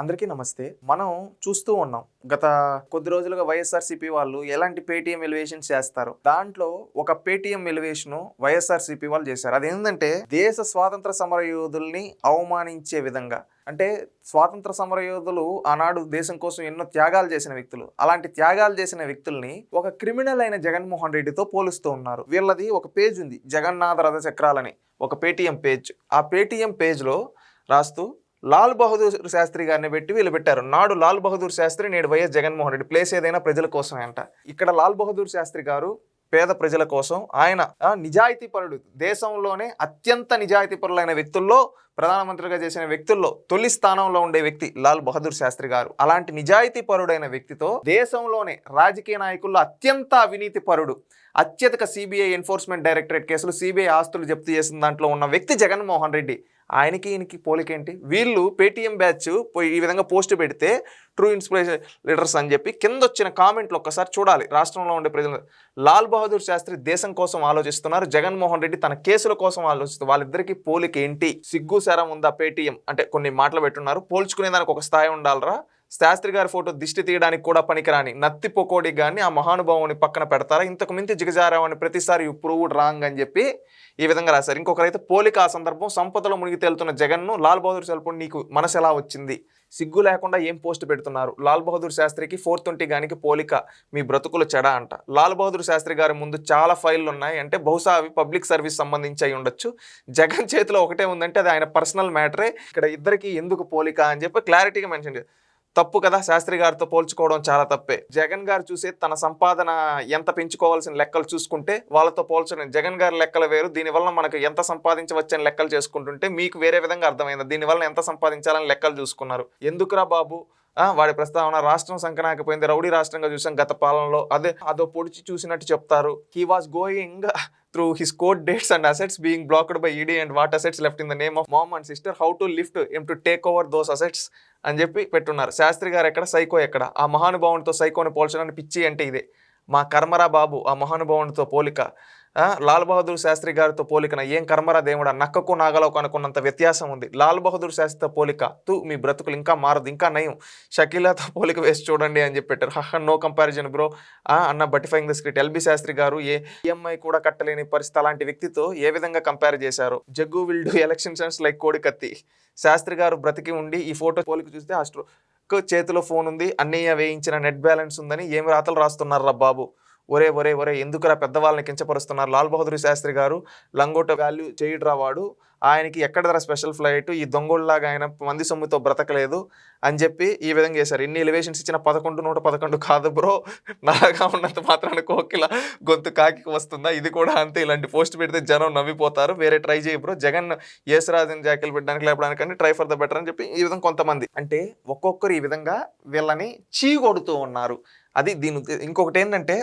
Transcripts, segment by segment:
అందరికీ నమస్తే. మనం చూస్తూ ఉన్నాం. గత కొద్ది రోజులుగా వైఎస్ఆర్సీపీ వాళ్ళు ఎలాంటి పేటీఎం ఎలివేషన్స్ చేస్తారు. దాంట్లో ఒక పేటీఎం ఎలివేషన్ వైఎస్ఆర్సీపీ వాళ్ళు చేశారు. అదేంటంటే దేశ స్వాతంత్ర సమర యోధుల్ని అవమానించే విధంగా. అంటే స్వాతంత్ర సమర యోధులు ఆనాడు దేశం కోసం ఎన్నో త్యాగాలు చేసిన వ్యక్తులు. అలాంటి త్యాగాలు చేసిన వ్యక్తుల్ని ఒక క్రిమినల్ అయిన జగన్మోహన్ రెడ్డితో పోలుస్తూ ఉన్నారు. వీళ్ళది ఒక పేజ్ ఉంది. జగన్నాథ రథ చక్రాలని ఒక పేటీఎం పేజ్. ఆ పేటీఎం పేజ్లో రాస్తూ లాల్ బహదూర్ శాస్త్రి గారిని పెట్టి వీళ్ళు పెట్టారు. నాడు లాల్ బహదూర్ శాస్త్రి నేడు వైఎస్ జగన్మోహన్ రెడ్డి ప్లేస్ ఏదైనా ప్రజల కోసమే అంట. ఇక్కడ లాల్ బహదూర్ శాస్త్రి గారు పేద ప్రజల కోసం ఆయన నిజాయితీ నిజాయితీపరుడు దేశంలోనే అత్యంత నిజాయితీపరులైన వ్యక్తుల్లో ప్రధానమంత్రిగా చేసిన వ్యక్తుల్లో తొలి స్థానంలో ఉండే వ్యక్తి లాల్ బహదూర్ శాస్త్రి గారు. అలాంటి నిజాయితీపరుడైన వ్యక్తితో దేశంలోనే రాజకీయ నాయకుల్లో అత్యంత అవినీతి పరుడు అత్యధిక సిబిఐ ఎన్ఫోర్స్మెంట్ డైరెక్టరేట్ కేసులు సిబిఐ ఆస్తులు జప్తు చేసిన దాంట్లో ఉన్న వ్యక్తి జగన్మోహన్ రెడ్డి. ఆయనకి ఈయనకి పోలికేంటి? వీళ్ళు పేటీఎం బ్యాచ్ పోయి ఈ విధంగా పోస్ట్ పెడితే ట్రూ ఇన్స్పిరేషన్ లీడర్స్ అని చెప్పి కింద వచ్చిన కామెంట్లు ఒక్కసారి చూడాలి. రాష్ట్రంలో ఉండే ప్రజలు లాల్ బహదూర్ శాస్త్రి దేశం కోసం ఆలోచిస్తున్నారు. జగన్మోహన్ రెడ్డి తన కేసుల కోసం ఆలోచిస్తున్నారు వాళ్ళిద్దరికి పోలిక ఏంటి? సిగ్గు శరం ఉందా పేటీఎం? అంటే కొన్ని మాటలు పెట్టున్నారు. పోల్చుకునే దానికి ఒక స్థాయి ఉండాలరా. శాస్త్రి గారి ఫోటో దిష్టి తీయడానికి కూడా పనికిరాని నత్తి పొకోడి గాని ఆ మహానుభావుని పక్కన పెడతారా? ఇంతకు మించి జిగజారావని ప్రతిసారి ప్రూవ్డ్ రాంగ్ అని చెప్పి ఈ విధంగా రాశారు. ఇంకొకరైతే పోలిక ఆ సందర్భం సంపదలో మునిగి తేలుతున్న జగన్ను లాల్ బహదూర్ సెల్ఫోన్ నీకు మనసు ఎలా వచ్చింది? సిగ్గు లేకుండా ఏం పోస్ట్ పెడుతున్నారు? లాల్ బహదూర్ శాస్త్రికి ఫోర్ ట్వంటీ గానికి పోలిక మీ బ్రతుకులు చెడ అంట. లాల్ బహదూర్ శాస్త్రి గారి ముందు చాలా ఫైళ్ళు ఉన్నాయి. అంటే బహుశా అవి పబ్లిక్ సర్వీస్ సంబంధించి అయి ఉండొచ్చు. జగన్ చేతిలో ఒకటే ఉందంటే అది ఆయన పర్సనల్ మ్యాటరే. ఇక్కడ ఇద్దరికి ఎందుకు పోలిక అని చెప్పి క్లారిటీగా మెన్షన్ చేస్తారు తప్పు కదా శాస్త్రి గారితో పోల్చుకోవడం చాలా తప్పే. జగన్ గారు చూసే తన సంపాదన ఎంత పెంచుకోవాల్సిన లెక్కలు చూసుకుంటే వాళ్ళతో పోల్చడం జగన్ గారి లెక్కలు వేరు. దీనివల్ల మనకు ఎంత సంపాదించవచ్చని లెక్కలు చేసుకుంటుంటే మీకు వేరే విధంగా అర్థమైంది. దీనివల్ల ఎంత సంపాదించాలని లెక్కలు చూసుకున్నారు. ఎందుకురా బాబు? వాడి ప్రస్తావన రాష్ట్రం సంకనాకపోయింది. రౌడీ రాష్ట్రంగా చూసాం గత పాలనలో. అదే అదో పొడిచి చూసినట్టు చెప్తారు. He was going through his court dates and assets being blocked by ED and what assets left in the name of mom and sister how to lift em to take over those assets అని చెప్పి పెట్టున్నారు. శాస్త్రి గారు ఎక్కడ? Psycho ఎక్కడ? ఆ మహానుభావునితో సైకోని పోల్చడానికి పిచ్చి అంటే ఇదే. మా కర్మరా బాబు ఆ మహానుభావునితో పోలిక. లాల్ బహదూర్ శాస్త్రి గారితో పోలికన ఏం కర్మరా దేవుడా? నక్కకు నాగలకు అనుకున్నంత వ్యత్యాసం ఉంది. లాల్ బహదూర్ శాస్త్రితో పోలిక తూ మీ బ్రతుకులు ఇంకా మారదు ఇంకా నయం. షకీలాతో పోలిక వేసి చూడండి అని చెప్పి పెట్టారు. హహ నో కంపారిజన్ బ్రో. అన్న beautifying the street LB Shastri గారు ఏ ఈఎంఐ కూడా కట్టలేని పరిస్థితి అలాంటి వ్యక్తితో ఏ విధంగా కంపేర్ చేశారు? Jaggu will do election sense like కోడి కత్తి. శాస్త్రి గారు బ్రతికి ఉండి ఈ ఫోటో పోలిక చూస్తే అస్ట్రో చేతిలో ఫోన్ ఉంది అన్నయ్య వేయించిన నెట్ బ్యాలెన్స్ ఉందని ఏమి రాతలు రాస్తున్నారు రా బాబు? ఒరే ఒరే ఒరే ఎందుకురా పెద్దవాళ్ళని కించపరుస్తున్నారు? లాల్ బహదూర్ శాస్త్రి గారు లంగోట వాల్యూ చేయడురా వాడు. ఆయనకి ఎక్కడదరా స్పెషల్ ఫ్లైట్? ఈ దొంగోళ్ళలాగా ఆయన మంది సొమ్ముతో బ్రతకలేదు అని చెప్పి ఈ విధంగా చేశారు. ఇన్ని ఎలివేషన్స్ ఇచ్చిన పదకొండు నూట పదకొండు కాదు బ్రో. నాగా ఉన్నంత మాత్రాన కోకిల గొంతు కాకి వస్తుందా? ఇది కూడా అంతే. ఇలాంటి పోస్ట్ పెడితే జనం నవ్విపోతారు. వేరే ట్రై చేయ బ్రో. జగన్ యేసరాజన్ జాకెల్ పెట్టడానికి లేపడానికి ట్రై ఫర్ ద బెటర్ అని చెప్పి ఈ విధంగా కొంతమంది. అంటే ఒక్కొక్కరు ఈ విధంగా వీళ్ళని చీకొడుతూ ఉన్నారు. అది దీని ఇంకొకటి ఏంటంటే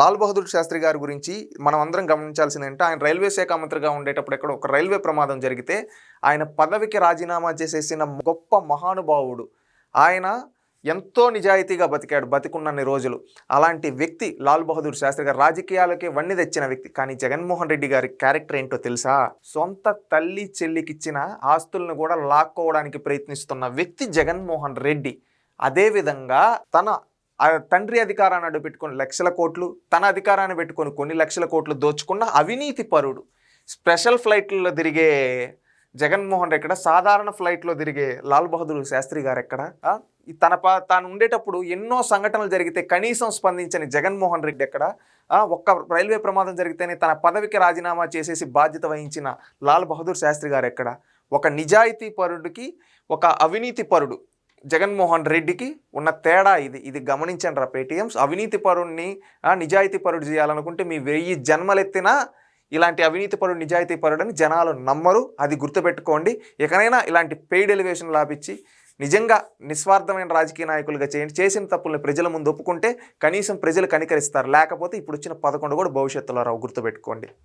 లాల్ బహదూర్ శాస్త్రి గారి గురించి మనం అందరం గమనించాల్సింది ఏంటంటే ఆయన రైల్వే శాఖ మంత్రిగా ఉండేటప్పుడు ఎక్కడ ఒక రైల్వే ప్రమాదం జరిగితే ఆయన పదవికి రాజీనామా చేసేసిన గొప్ప మహానుభావుడు. ఆయన ఎంతో నిజాయితీగా బతికాడు బతికున్నన్ని రోజులు. అలాంటి వ్యక్తి లాల్ బహదూర్ శాస్త్రి గారు రాజకీయాలకే వన్ని తెచ్చిన వ్యక్తి. కానీ జగన్మోహన్ రెడ్డి గారి క్యారెక్టర్ ఏంటో తెలుసా? సొంత తల్లి చెల్లికిచ్చిన ఆస్తులను కూడా లాక్కోవడానికి ప్రయత్నిస్తున్న వ్యక్తి జగన్మోహన్ రెడ్డి. అదేవిధంగా తన తండ్రి అధికారాన్ని అడ్డు పెట్టుకొని లక్షల కోట్లు తన అధికారాన్ని పెట్టుకొని కొన్ని లక్షల కోట్లు దోచుకున్న అవినీతి పరుడు. స్పెషల్ ఫ్లైట్లలో తిరిగే జగన్మోహన్ రెడ్డి ఎక్కడ? సాధారణ ఫ్లైట్లో తిరిగే లాల్ బహదూర్ శాస్త్రి గారు ఎక్కడ? తన ప తాను ఉండేటప్పుడు ఎన్నో సంఘటనలు జరిగితే కనీసం స్పందించని జగన్మోహన్ రెడ్డి ఎక్కడ? ఒక్క రైల్వే ప్రమాదం జరిగితేనే తన పదవికి రాజీనామా చేసేసి బాధ్యత వహించిన లాల్ బహదూర్ శాస్త్రి గారు ఎక్కడ? ఒక నిజాయితీ పరుడికి ఒక అవినీతి పరుడు. జగన్మోహన్ రెడ్డికి ఉన్న తేడా ఇది. ఇది గమనించండి రా పేటీఎంస్. అవినీతి పరుణ్ణి నిజాయితీ పరుడు చేయాలనుకుంటే మీ వెయ్యి జన్మలెత్తినా ఇలాంటి అవినీతి పరుడు నిజాయితీ పరుడని జనాలు నమ్మరు. అది గుర్తుపెట్టుకోండి. ఇకనైనా ఇలాంటి పెయిడ్ ఎలివేషన్ లాభించి నిజంగా నిస్వార్థమైన రాజకీయ నాయకులుగా చేయండి చేసిన తప్పుల్ని ప్రజల ముందు ఒప్పుకుంటే కనీసం ప్రజలు కనికరిస్తారు. లేకపోతే ఇప్పుడు వచ్చిన పదకొండు కూడా భవిష్యత్తులో రావు. గుర్తుపెట్టుకోండి.